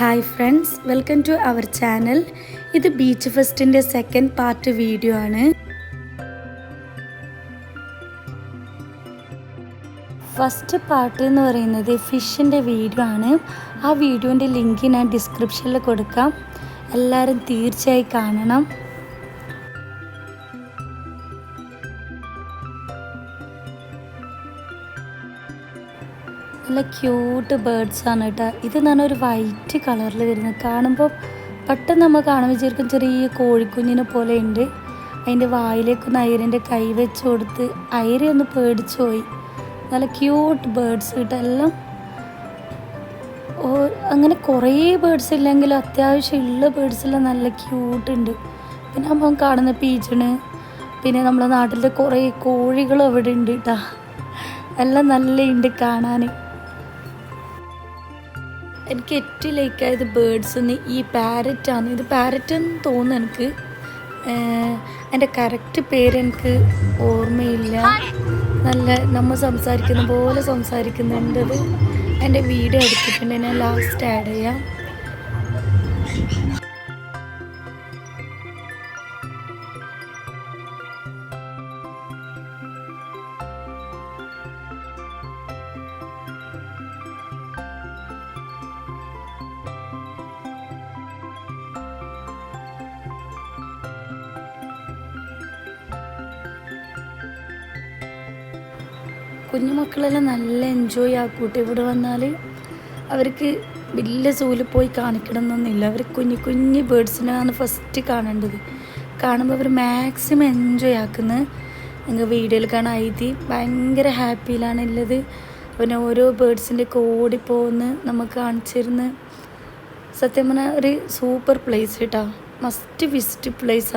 Hi friends welcome to our channel ഇത് beach ഫെസ്റ്റിന്റെ second part video ആണ്. First part എന്ന് പറയുന്നത് ഫിഷിന്റെ വീഡിയോ ആണ്. ആ വീഡിയോന്റെ ലിങ്ക് ഞാൻ ഡിസ്ക്രിപ്ഷനിൽ കൊടുക്കാം. എല്ലാവരും തീർച്ചയായി കാണണം. നല്ല ക്യൂട്ട് ബേർഡ്സ് ആണ് കേട്ടോ. ഇത് എന്ന് ഒരു വൈറ്റ് കളറിൽ വരുന്നത്. കാണുമ്പോൾ പെട്ടെന്ന് നമ്മൾ കാണാൻ വിചാരിക്കും ചെറിയ കോഴിക്കുഞ്ഞിനെ പോലെ ഉണ്ട് അതിന്റെ വായിലേക്കൊന്ന് അയരന്റെ കൈ വെച്ച് കൊടുത്ത് അയര ഒന്ന് പേടിച്ചു പോയി. നല്ല ക്യൂട്ട് ബേർഡ്സ് കേട്ടോ. എല്ലാം ഓ അങ്ങനെ കുറേ ബേർഡ്സ് ഇല്ലെങ്കിലും അത്യാവശ്യം ഉള്ള ബേർഡ്സെല്ലാം നല്ല ക്യൂട്ട് ഉണ്ട് പിന്നെ നമ്മൾ കാണുന്ന പീച്ചണ് പിന്നെ നമ്മുടെ നാട്ടിലെ കുറേ കോഴികളും അവിടെ ഉണ്ട് കേട്ടോ. എല്ലാം നല്ല ഉണ്ട് കാണാൻ എനിക്ക് ഏറ്റവും ലൈക്കായത് എന്ന് ഈ പാരറ്റാണ് ഇത് പാരറ്റ് എന്ന് തോന്നുന്നു എനിക്ക്. എന്റെ കറക്റ്റ് പേര് എനിക്ക് ഓർമ്മയില്ല. നല്ല നമ്മൾ സംസാരിക്കുന്ന പോലെ സംസാരിക്കുന്നുണ്ടത് എന്റെ വീഡിയോ എടുത്തിട്ടുണ്ട് ഞാൻ ലാസ്റ്റ് ആഡ് ചെയ്യാം. കുഞ്ഞുമക്കളെല്ലാം നല്ല എൻജോയ് ആക്കൂട്ടെ ഇവിടെ വന്നാൽ അവർക്ക് വലിയ സൂൽ പോയി കാണിക്കണം എന്നൊന്നുമില്ല. അവർ കുഞ്ഞു കുഞ്ഞു ബേഡ്സിനാണ് ഫസ്റ്റ് കാണേണ്ടത്. കാണുമ്പോൾ അവർ മാക്സിമം എൻജോയ് ആക്കുന്നത് ഞങ്ങൾ വീഡിയോയിൽ കാണാൻ ഐതി ഭയങ്കര ഹാപ്പിയിലാണ് ഉള്ളത് പിന്നെ ഓരോ ബേഡ്സിന്റെ ഒക്കെ ഓടിപ്പോകുന്ന നമുക്ക് കാണിച്ചിരുന്ന് സത്യം പറഞ്ഞാൽ ഒരു സൂപ്പർ പ്ലേസ് കേട്ടോ മസ്റ്റ് വിസിറ്റ് പ്ലേസ്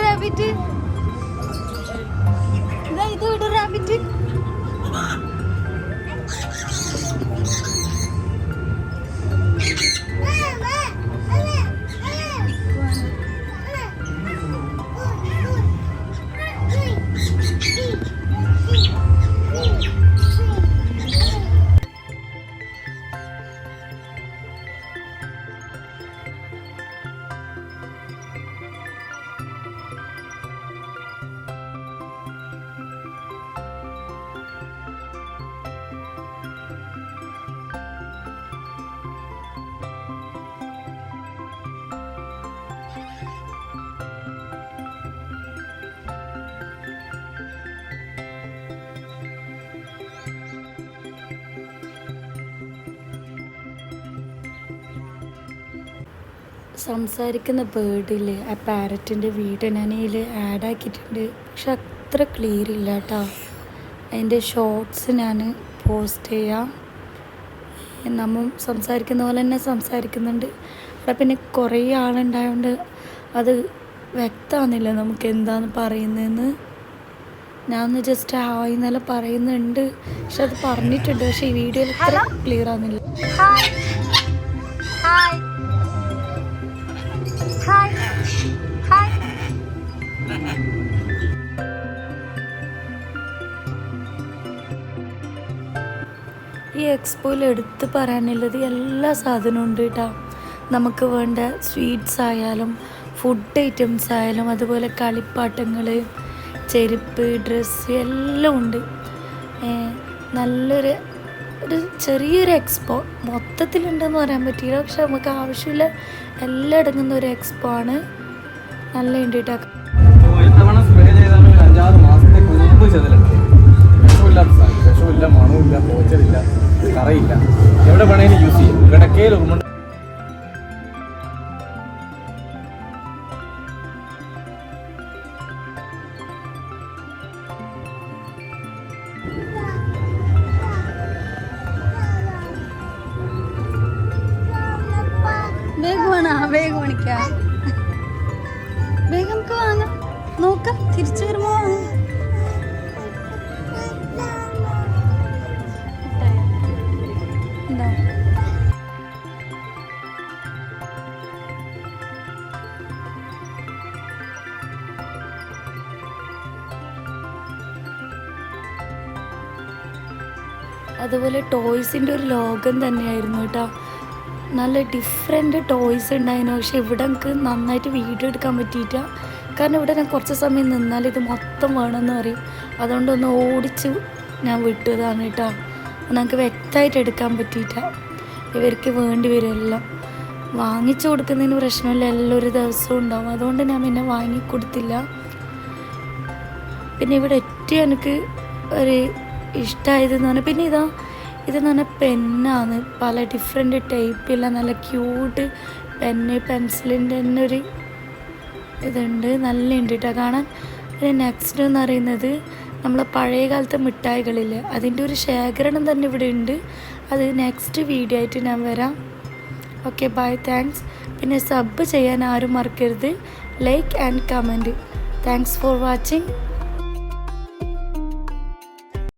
റാബിറ്റ് ഇതാ ഇത് റാബിറ്റ് സംസാരിക്കുന്ന ബേർഡില്ലേ ആ പാരറ്റിന്റെ വീട് ഞാൻ ഇതിൽ ആഡ് ആക്കിയിട്ടുണ്ട്. പക്ഷെ അത്ര ക്ലിയർ ഇല്ല കേട്ടോ അതിന്റെ ഷോർട്സ് ഞാൻ പോസ്റ്റ് ചെയ്യാം. നമ്മൾ സംസാരിക്കുന്ന പോലെ തന്നെ സംസാരിക്കുന്നുണ്ട്. അവിടെ പിന്നെ കുറേ ആളുണ്ടായതുകൊണ്ട് അത് വ്യക്തമാകുന്നില്ല നമുക്ക് എന്താണ് പറയുന്നതെന്ന് ഞാൻ ഒന്ന് ജസ്റ്റ് ഹായ് എന്നല്ല പറയുന്നുണ്ട്. പക്ഷെ അത് പറഞ്ഞിട്ടുണ്ട്. പക്ഷെ ഈ വീഡിയോയിൽ ഇത്ര ക്ലിയർ ആകുന്നില്ല ഹായ് ഹായ് ഹായ് ഹായ് ഈ എക്സ്പോയിൽ എടുത്ത് പറയാനുള്ളത് എല്ലാ സാധനവും ഉണ്ട് കേട്ടോ. നമുക്ക് വേണ്ട സ്വീറ്റ്സ് ആയാലും ഫുഡ് ഐറ്റംസ് ആയാലും അതുപോലെ കളിപ്പാട്ടങ്ങൾ ചെരുപ്പ് ഡ്രസ്സ് എല്ലാം ഉണ്ട്. നല്ലൊരു ഒരു ചെറിയൊരു എക്സ്പോ മൊത്തത്തിലുണ്ടെന്ന് പറയാൻ പറ്റില്ല പക്ഷെ നമുക്ക് ആവശ്യമില്ല എല്ലാം അടങ്ങുന്ന ഒരു എക്സ്പോ ആണ്. നല്ല സാധനം. വിഷമില്ല മണമില്ല പോച്ചലില്ല കറയില്ല. എവിടെ വേണേലും യൂസ് ചെയ്യും. കിടക്കയിൽ വേണോ വേഗം നമുക്ക് വാങ്ങാം. നോക്കാം തിരിച്ചു വരുമ്പോ വാങ്ങാം. അതുപോലെ ടോയ്സിന്റെ ഒരു ലോകം തന്നെയായിരുന്നു കേട്ടോ. നല്ല ഡിഫറെന്റ് ടോയ്സ് ഉണ്ടായിരുന്നു. പക്ഷെ ഇവിടെ നമുക്ക് നന്നായിട്ട് വീഡിയോ എടുക്കാൻ പറ്റിയിട്ട കാരണം ഇവിടെ ഞാൻ കുറച്ച് സമയം നിന്നാൽ ഇത് മൊത്തം വേണമെന്ന് പറയും. അതുകൊണ്ടൊന്ന് ഓടിച്ച് ഞാൻ വിട്ടതാണ് കേട്ടോ. നമുക്ക് വ്യക്തമായിട്ട് എടുക്കാൻ പറ്റിയിട്ട ഇവർക്ക് വേണ്ടി വരുമെല്ലാം. വാങ്ങിച്ചു കൊടുക്കുന്നതിന് പ്രശ്നമില്ല. എല്ലാം ഒരു ദിവസവും ഉണ്ടാവും. അതുകൊണ്ട് ഞാൻ പിന്നെ വാങ്ങിക്കൊടുത്തില്ല പിന്നെ ഇവിടെ ഏറ്റവും എനിക്ക് ഒരു ഇഷ്ടമായതെന്ന് പറഞ്ഞാൽ പിന്നെ ഇതാ ഇതെന്ന് പറഞ്ഞാൽ പെന്നാണ് പല ഡിഫറെന്റ് ടൈപ്പില്ല നല്ല ക്യൂട്ട് പെന്ന് പെൻസിലിന്റെ തന്നെ ഒരു ഇതുണ്ട്. നല്ല ഉണ്ട് കേട്ടോ കാണാൻ. പിന്നെ നെക്സ്റ്റ് എന്ന് പറയുന്നത് നമ്മളെ പഴയ കാലത്തെ മിഠായികളില്ലേ? അതിന്റെ ഒരു ശേഖരണം തന്നെ ഇവിടെ ഉണ്ട് അത് നെക്സ്റ്റ് വീഡിയോ ആയിട്ട് ഞാൻ വരാം. ഓക്കെ ബൈ താങ്ക്സ് പിന്നെ സബ് ചെയ്യാൻ ആരും മറക്കരുത്. Like and comment thanks for watching